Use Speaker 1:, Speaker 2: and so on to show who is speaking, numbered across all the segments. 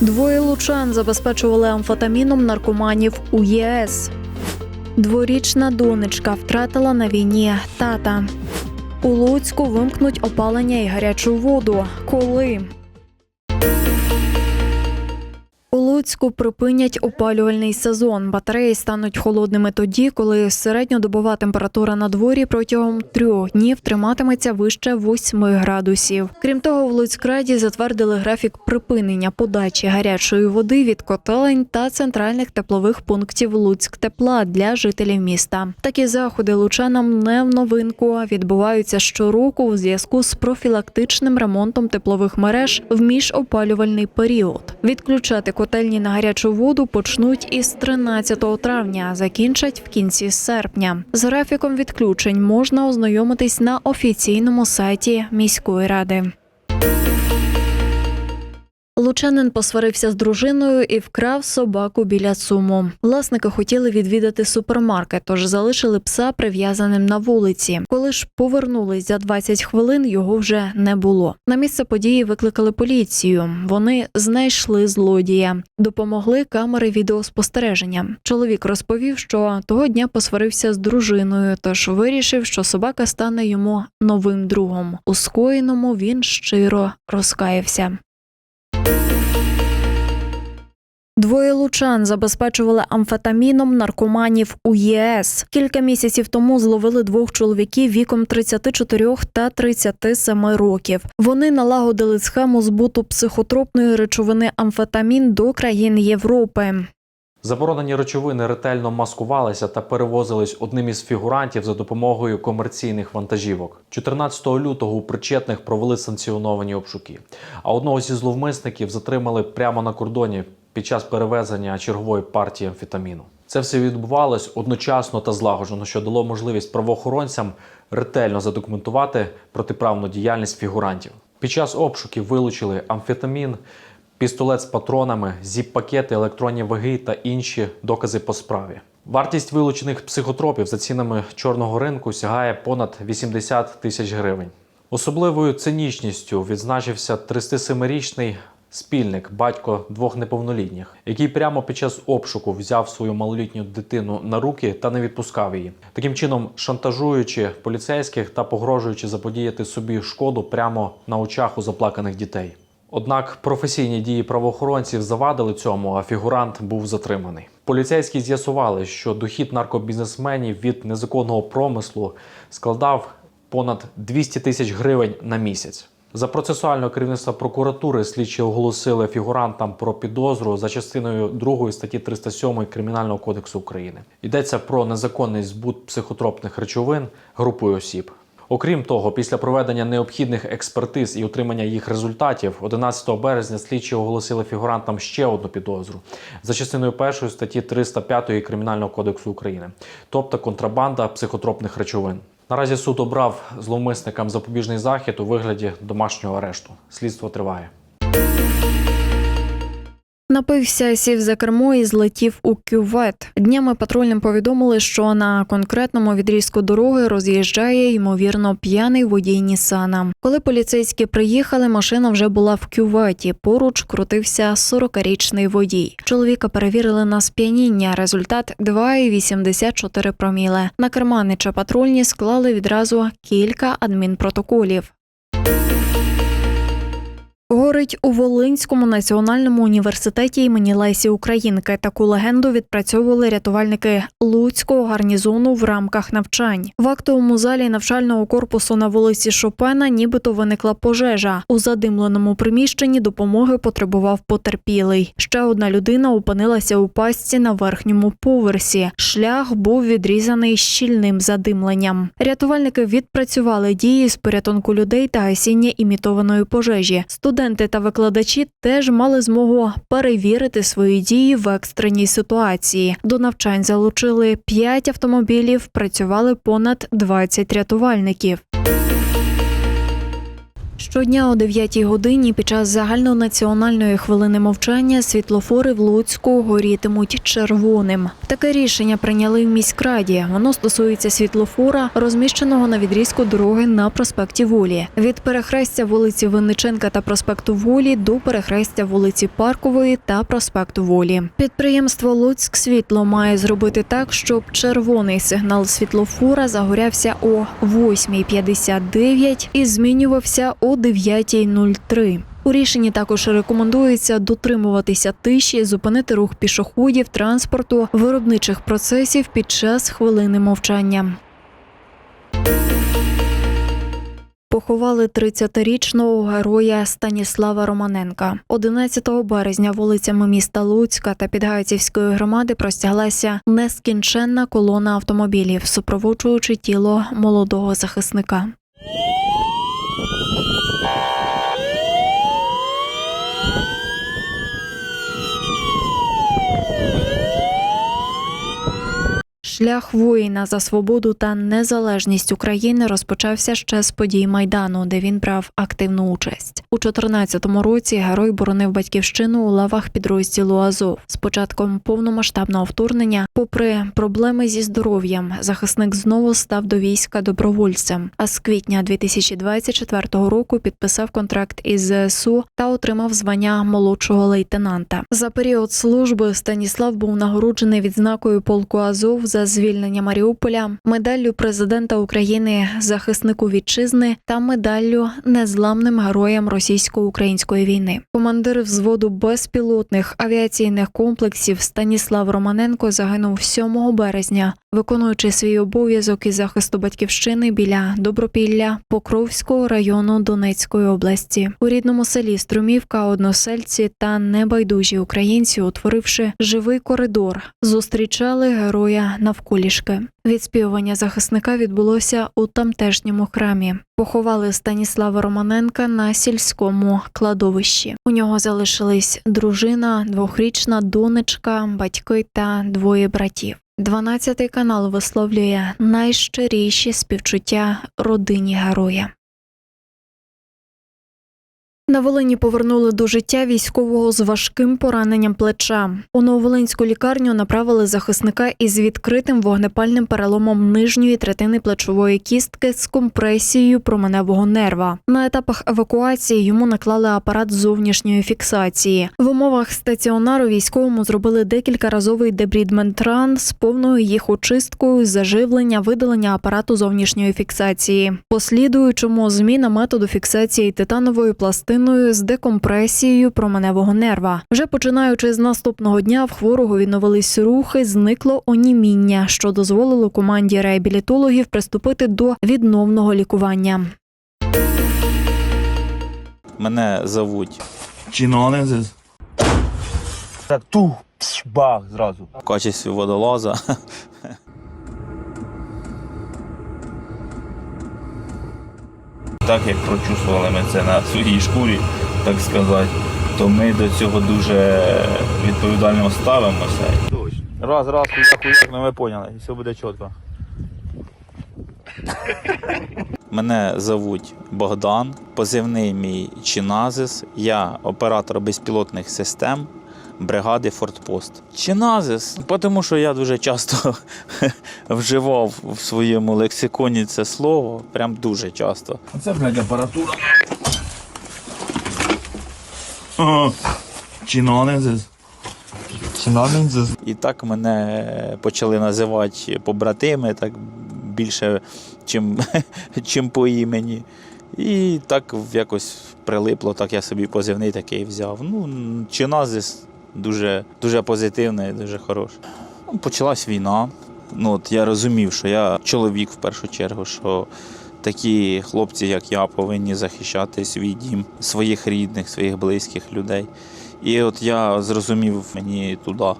Speaker 1: Двоє лучан забезпечували амфетаміном наркоманів у ЄС. Дворічна донечка втратила на війні тата. У Луцьку вимкнуть опалення і гарячу воду. Коли? Луцьку припинять опалювальний сезон. Батареї стануть холодними тоді, коли середньодобова температура на дворі протягом трьох днів триматиметься вище 8 градусів. Крім того, в Луцькраді затвердили графік припинення подачі гарячої води від котелень та центральних теплових пунктів Луцьк тепла для жителів міста. Такі заходи лучанам не в новинку а відбуваються щороку у зв'язку з профілактичним ремонтом теплових мереж в міжопалювальний період. Відключати котельні на гарячу воду почнуть із 13 травня, закінчать в кінці серпня. З графіком відключень можна ознайомитись на офіційному сайті міської ради. Лучанин посварився з дружиною і вкрав собаку біля цуму. Власники хотіли відвідати супермаркет, тож залишили пса прив'язаним на вулиці. Коли ж повернулись за 20 хвилин, його вже не було. На місце події викликали поліцію. Вони знайшли злодія, допомогли камери відеоспостереження. Чоловік розповів, що того дня посварився з дружиною, тож вирішив, що собака стане йому новим другом. У скоєному він щиро розкаявся. Двоє лучан забезпечували амфетаміном наркоманів у ЄС. Кілька місяців тому зловили двох чоловіків віком 34 та 37 років. Вони налагодили схему збуту психотропної речовини амфетамін до країн Європи.
Speaker 2: Заборонені речовини ретельно маскувалися та перевозились одним із фігурантів за допомогою комерційних вантажівок. 14 лютого у причетних провели санкціоновані обшуки. А одного зі зловмисників затримали прямо на кордоні під час перевезення чергової партії амфетаміну. Це все відбувалось одночасно та злагоджено, що дало можливість правоохоронцям ретельно задокументувати протиправну діяльність фігурантів. Під час обшуків вилучили амфетамін, пістолет з патронами, зіп-пакети, електронні ваги та інші докази по справі. Вартість вилучених психотропів за цінами чорного ринку сягає понад 80 тисяч гривень. Особливою цинічністю відзначився 37-річний спільник, батько двох неповнолітніх, який прямо під час обшуку взяв свою малолітню дитину на руки та не відпускав її, таким чином шантажуючи поліцейських та погрожуючи заподіяти собі шкоду прямо на очах у заплаканих дітей. Однак професійні дії правоохоронців завадили цьому, а фігурант був затриманий. Поліцейські з'ясували, що дохід наркобізнесменів від незаконного промислу складав понад 200 тисяч гривень на місяць. За процесуального керівництва прокуратури слідчі оголосили фігурантам про підозру за частиною 2 статті 307 Кримінального кодексу України. Йдеться про незаконний збут психотропних речовин групою осіб. Окрім того, після проведення необхідних експертиз і отримання їх результатів, 11 березня слідчі оголосили фігурантам ще одну підозру за частиною 1 статті 305 Кримінального кодексу України, тобто контрабанда психотропних речовин. Наразі суд обрав зловмисникам запобіжний захід у вигляді домашнього арешту. Слідство триває.
Speaker 1: Напився, сів за кермо і злетів у кювет. Днями патрульним повідомили, що на конкретному відрізку дороги роз'їжджає ймовірно п'яний водій Нісана. Коли поліцейські приїхали, машина вже була в кюветі. Поруч крутився 40-річний водій. Чоловіка перевірили на сп'яніння. Результат 2,84 проміле. На керманича патрульні склали відразу кілька адмінпротоколів. Горить у Волинському національному університеті імені Лесі Українки. Таку легенду відпрацьовували рятувальники Луцького гарнізону в рамках навчань. В актовому залі навчального корпусу на вулиці Шопена нібито виникла пожежа. У задимленому приміщенні допомоги потребував потерпілий. Ще одна людина опинилася у пастці на верхньому поверсі. Шлях був відрізаний щільним задимленням. Рятувальники відпрацювали дії з порятунку людей та гасіння імітованої пожежі. Студенти та викладачі теж мали змогу перевірити свої дії в екстреній ситуації. До навчань залучили 5 автомобілів, працювали понад 20 рятувальників. Щодня о 9 годині під час загальнонаціональної хвилини мовчання світлофори в Луцьку горітимуть червоним. Таке рішення прийняли в міськраді. Воно стосується світлофора, розміщеного на відрізку дороги на проспекті Волі. Від перехрестя вулиці Винниченка та проспекту Волі до перехрестя вулиці Паркової та проспекту Волі. Підприємство Луцьк Світло має зробити так, щоб червоний сигнал світлофора загорявся о 8.59 і змінювався о 9.03. У рішенні також рекомендується дотримуватися тиші, зупинити рух пішоходів, транспорту, виробничих процесів під час хвилини мовчання. Поховали 30-річного героя Станіслава Романенка. 11 березня вулицями міста Луцька та Підгайцівської громади простяглася нескінченна колона автомобілів, супроводжуючи тіло молодого захисника. Шлях воїна за свободу та незалежність України розпочався ще з подій майдану, де він брав активну участь. У 14-му році герой боронив батьківщину у лавах підрозділу Азов. З початком повномасштабного вторгнення, попри проблеми зі здоров'ям, захисник знову став до війська добровольцем. А з квітня 2024 року підписав контракт із ЗСУ та отримав звання молодшого лейтенанта. За період служби Станіслав був нагороджений відзнакою полку Азов за звільнення Маріуполя, медаллю президента України захиснику вітчизни та медаллю незламним героям російсько-української війни. Командир взводу безпілотних авіаційних комплексів Станіслав Романенко загинув 7 березня, виконуючи свій обов'язок із захисту батьківщини біля Добропілля Покровського району Донецької області. У рідному селі Струмівка односельці та небайдужі українці, утворивши живий коридор, зустрічали героя навколішки. Відспівування захисника відбулося у тамтешньому храмі. Поховали Станіслава Романенка на сільському кладовищі. У нього залишились дружина, двохрічна донечка, батьки та двоє братів. 12 канал висловлює найщиріші співчуття родині героя. На Волині повернули до життя військового з важким пораненням плеча. У Нововолинську лікарню направили захисника із відкритим вогнепальним переломом нижньої третини плечової кістки з компресією променевого нерва. На етапах евакуації йому наклали апарат зовнішньої фіксації. В умовах стаціонару військовому зробили декількаразовий дебрідмент-ран з повною їх очисткою, заживлення, видалення апарату зовнішньої фіксації. Послідуючому зміна методу фіксації титановою пластиною з декомпресією променевого нерва. Вже починаючи з наступного дня в хворого відновились рухи, зникло оніміння, що дозволило команді реабілітологів приступити до відновного лікування.
Speaker 3: Мене зовуть
Speaker 4: Чинонезис. Так тух, бах, зразу.
Speaker 3: в качестві водолаза.
Speaker 4: Так як прочувствували ми це на своїй шкурі, так сказати, то ми до цього дуже відповідально ставимося. Раз, раз, хуяк, хуяк, ну ви поняли, і все буде чітко.
Speaker 3: Мене зовуть Богдан, позивний мій Чиназис. Я оператор безпілотних систем бригади Фортпост. Чиназис, тому що я дуже часто вживав в своєму лексиконі це слово, прям дуже часто.
Speaker 4: Оце, блядь, апаратура. Чинонезис. Чинонезис.
Speaker 3: І так мене почали називати побратими, так більше, чим, чим по імені. І так якось прилипло, так я собі позивний такий взяв. Ну, Чиназис дуже, дуже і дуже хороший. Ну, Почалась війна. Ну, от я розумів, що я чоловік в першу чергу, що такі хлопці, як я, повинні захищати свій дім, своїх рідних, своїх близьких людей. І от я зрозумів мені туди,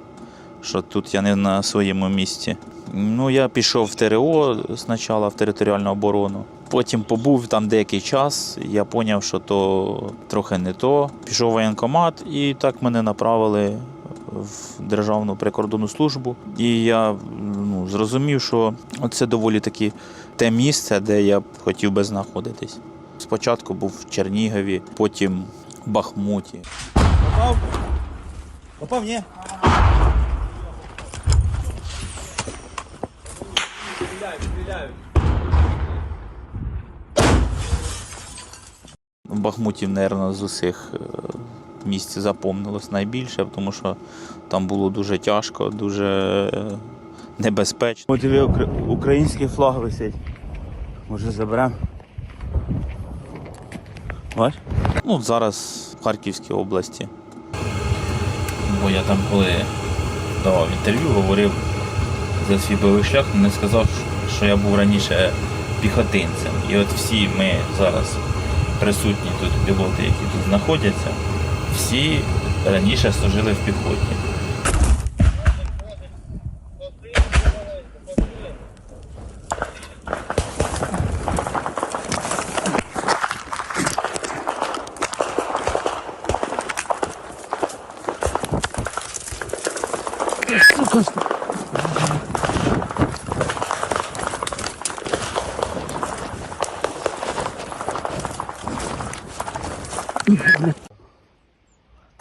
Speaker 3: що тут я не на своєму місці. Ну, я пішов в ТРО спочатку, в територіальну оборону. Потім побув там деякий час, я зрозумів, що то трохи не то. Пішов в воєнкомат, і так мене направили в Державну прикордонну службу. І я ну, зрозумів, що це доволі таки те місце, де я б хотів би знаходитись. Спочатку був в Чернігові, потім в Бахмуті.
Speaker 5: Попав? Попав, ні?
Speaker 3: В Бахмуті, мабуть, з усіх е, місць запомнилось найбільше, тому що там було дуже тяжко, дуже е, небезпечно.
Speaker 5: От український флаг висить. Може заберемо? Бач?
Speaker 3: Ну, зараз в Харківській області.
Speaker 4: Бо я там, коли давав інтерв'ю, говорив за свій бойовий шлях, не сказав, що я був раніше піхотинцем. І от всі ми зараз присутні тут пілоти, які тут знаходяться, всі раніше служили в піхоті.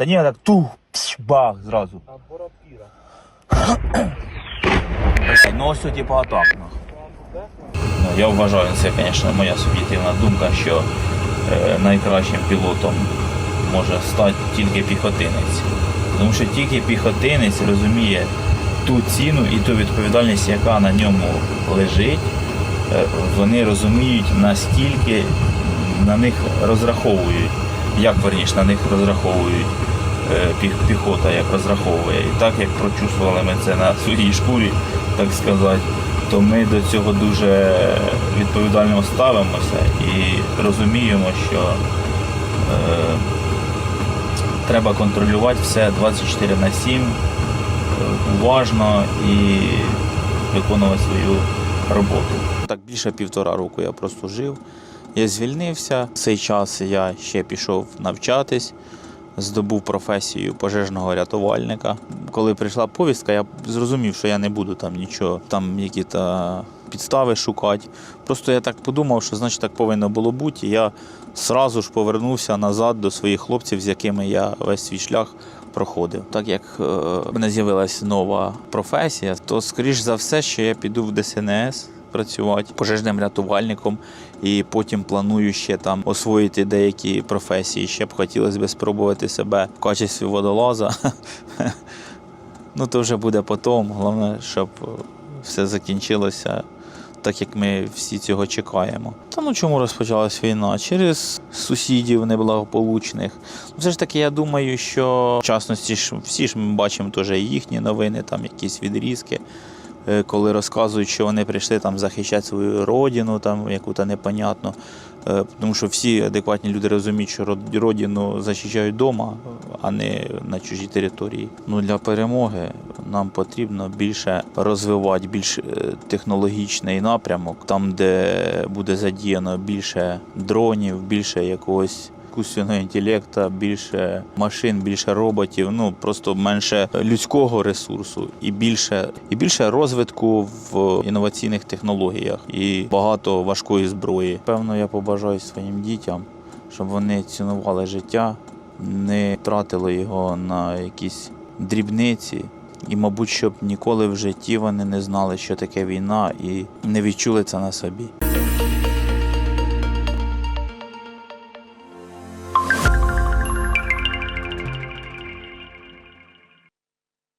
Speaker 5: Та ні, так тух, пш, бах, зразу. Блядь, Ну ось типу атак.
Speaker 4: Ну, я вважаю, це, звісно, моя суб'єктивна думка, що е, найкращим пілотом може стати тільки піхотинець. Тому що тільки піхотинець розуміє ту ціну і ту відповідальність, яка на ньому лежить. Е, Вони розуміють, наскільки на них розраховують, як верніше на них розраховують піхота, як розраховує. І так як прочувствували ми це на своїй шкурі, так сказати, то ми до цього дуже відповідально ставимося і розуміємо, що е, треба контролювати все 24 на 7, е, уважно і виконувати свою роботу.
Speaker 3: Так більше півтора року я просто жив. Я звільнився. В цей час я ще пішов навчатись, здобув професію пожежного рятувальника. Коли прийшла повістка, я зрозумів, що я не буду там нічого, там які-то підстави шукати. Просто я так подумав, що значить так повинно було бути. І я сразу ж повернувся назад до своїх хлопців, з якими я весь свій шлях проходив. Так як е, в мене з'явилася нова професія, то скоріш за все, що я піду в ДСНС працювати пожежним рятувальником, і потім планую ще там освоїти деякі професії. Ще б хотілося б спробувати себе в качестві водолаза. Ну, то вже буде потім. Головне, щоб все закінчилося так, як ми всі цього чекаємо. Та ну чому розпочалась війна? Через сусідів неблагополучних. Ну, Все ж таки, я думаю, що в частності ж всі ж ми бачимо теж їхні новини, там якісь відрізки. Е, Коли розказують, що вони прийшли там захищати свою родину, там яку-то непонятну. Е, Тому що всі адекватні люди розуміють, що родину захищають вдома, а не на чужій території. Ну для перемоги нам потрібно більше розвивати більш е, технологічний напрямок, там, де буде задіяно більше дронів, більше якогось. Іскусственного інтелекту, більше машин, більше роботів, ну просто менше людського ресурсу і більше, і більше розвитку в інноваційних технологіях і багато важкої зброї. Певно, я побажаю своїм дітям, щоб вони цінували життя, не тратили його на якісь дрібниці. І, мабуть, щоб ніколи в житті вони не знали, що таке війна, і не відчули це на собі.